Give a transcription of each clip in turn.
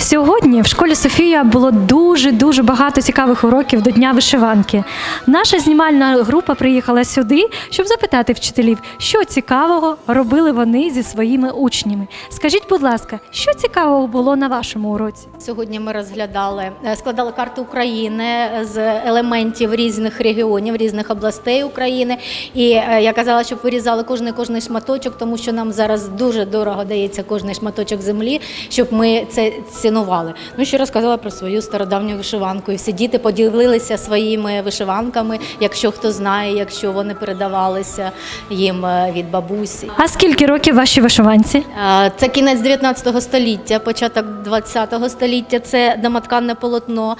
Сьогодні в школі Софія було дуже дуже багато цікавих уроків до Дня вишиванки. Наша знімальна група приїхала сюди, щоб запитати вчителів, що цікавого робили вони зі своїми учнями. Скажіть, будь ласка, що цікавого було на вашому уроці? Сьогодні ми розглядали, е, складали карту України з елементів різних регіонів, різних областей України. І е, я казала, щоб вирізали кожний кожний шматочок, тому що нам зараз дуже дорого дається кожний шматочок землі, щоб ми це цінували. Ну ще розказала про свою стародавню вишиванку. І всі діти поділилися своїми вишиванками, якщо хто знає, якщо вони передавалися їм е, від бабусі. А скільки років вашій вишиванці? Е, Це кінець 19 століття, початок 20 століття. Це домотканне полотно,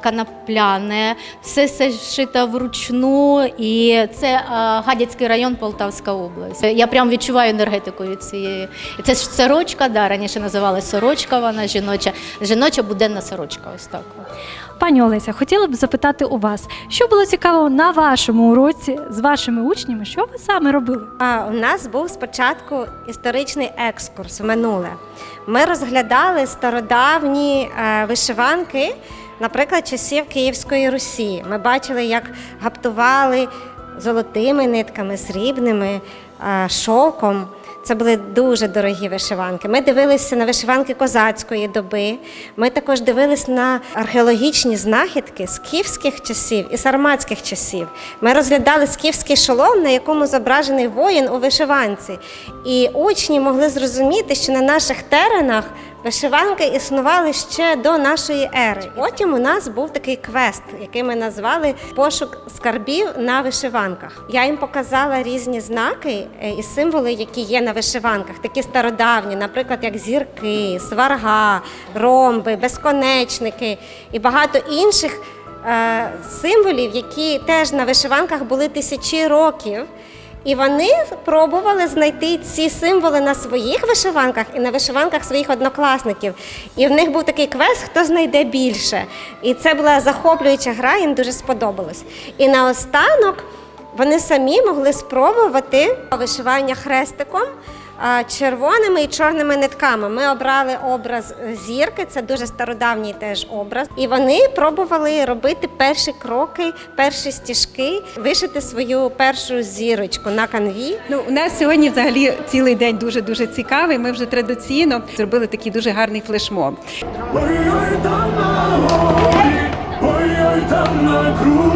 канапляне, все це шито вручну, і це Гадяцький район, Полтавська область. Я прям відчуваю енергетику від цієї. Це ж сорочка, да, раніше називалася сорочка, вона жіноча, жіноча буденна сорочка. Ось так. Пані Олеся, хотіла б запитати у вас, що було цікавого на вашому уроці з вашими учнями? Що ви саме робили? А, У нас був спочатку історичний екскурс в минуле. Ми розглядали стародавні е, вишиванки, наприклад, часів Київської Русі. Ми бачили, як гаптували золотими нитками, срібними, е, шовком. Це були дуже дорогі вишиванки. Ми дивилися на вишиванки козацької доби. Ми також дивилися на археологічні знахідки скіфських часів і сарматських часів. Ми розглядали скіфський шолом, на якому зображений воїн у вишиванці. І учні могли зрозуміти, що на наших теренах вишиванки існували ще до нашої ери. Потім у нас був такий квест, який ми назвали Пошук скарбів на вишиванках. Я їм показала різні знаки е, і символи, які є на вишиванках, такі стародавні, наприклад, як зірки, сварга, ромби, безконечники і багато інших е, символів, які теж на вишиванках були тисячі років. І вони пробували знайти ці символи на своїх вишиванках і на вишиванках своїх однокласників. І в них був такий квест, хто знайде більше. І це була захоплююча гра, їм дуже сподобалось. І наостанок вони самі могли спробувати вишивання хрестиком. Червоними і чорними нитками ми обрали образ зірки, це дуже стародавній теж образ. І вони пробували робити перші кроки, перші стіжки, вишити свою першу зірочку на канві. Ну, у нас сьогодні взагалі цілий день дуже дуже цікавий. Ми вже традиційно зробили такий дуже гарний флешмоб. Ой-ой там на горі, ой-ой там на круті,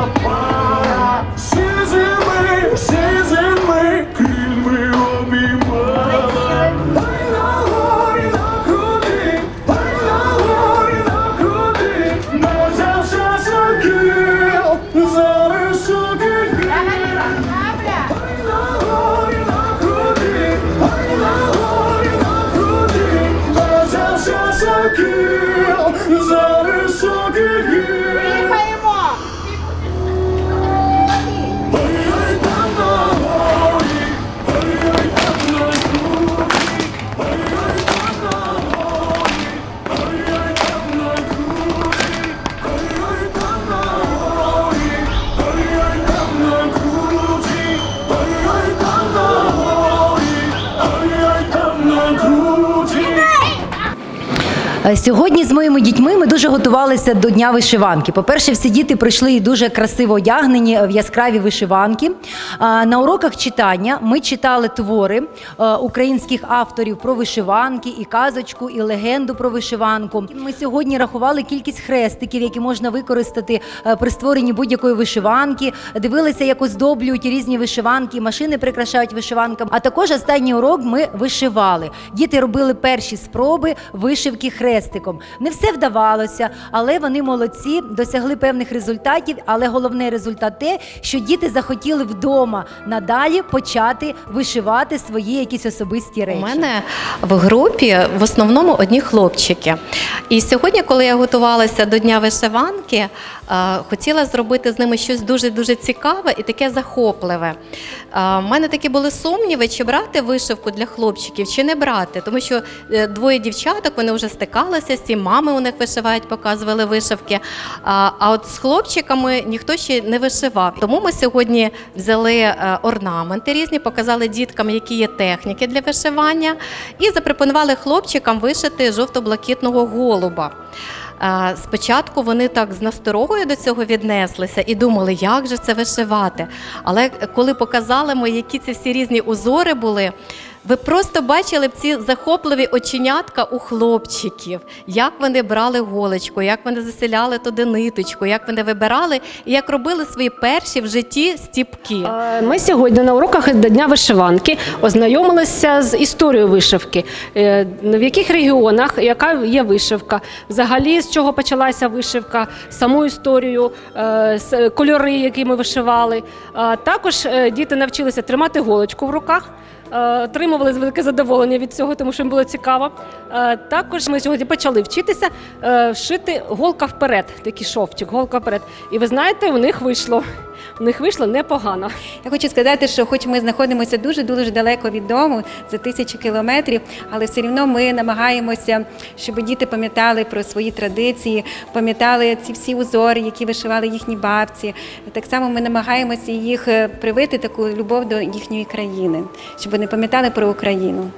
Pá. Сьогодні з моїми дітьми ми дуже готувалися до Дня вишиванки. По-перше, всі діти прийшли дуже красиво одягнені в яскраві вишиванки. На уроках читання ми читали твори е, українських авторів про вишиванки, і казочку, і легенду про вишиванку. Ми сьогодні рахували кількість хрестиків, які можна використати е, при створенні будь-якої вишиванки. Дивилися, як оздоблюють різні вишиванки, машини прикрашають вишиванками. А також останній урок ми вишивали. Діти робили перші спроби вишивки хрестиком. Не все вдавалося, але вони молодці, досягли певних результатів. Але головний результат те, що діти захотіли вдома надалі почати вишивати свої якісь особисті речі. У мене в групі в основному одні хлопчики. І сьогодні, коли я готувалася до Дня вишиванки, е, хотіла зробити з ними щось дуже-дуже цікаве і таке захопливе. У мене такі були сумніви, чи брати вишивку для хлопчиків, чи не брати, тому що е, двоє дівчаток вони вже стикали. Займалися, всі мами у них вишивають, показували вишивки. А, а от з хлопчиками ніхто ще не вишивав. Тому ми сьогодні взяли е, орнаменти різні, показали діткам, які є техніки для вишивання, і запропонували хлопчикам вишити жовто-блакитного голуба. Е, Спочатку вони так з насторогою до цього віднеслися і думали, як же це вишивати. Але коли показали ми, які ці всі різні узори були, ви просто бачили б ці захопливі оченятка у хлопчиків, як вони брали голочку, як вони заселяли туди ниточку, як вони вибирали і як робили свої перші в житті стіпки. Е, Ми сьогодні на уроках до Дня вишиванки ознайомилися з історією вишивки, Е, в яких регіонах яка є вишивка, взагалі з чого почалася вишивка, саму історію, е, кольори, які ми вишивали. Також діти навчилися тримати голочку в руках. Е, Отримували велике задоволення від цього, тому що їм було цікаво. Е, Також ми сьогодні почали вчитися е, шити голка вперед, такий шовчик, голка вперед. І ви знаєте, у них вийшло. У них вийшло непогано. Я хочу сказати, що хоч ми знаходимося дуже дуже далеко від дому, за тисячі кілометрів, але все одно ми намагаємося, щоб діти пам'ятали про свої традиції, пам'ятали ці всі узори, які вишивали їхні бабці. Так само ми намагаємося їх е, привити таку любов до їхньої країни, щоб вони пам'ятали про Україну.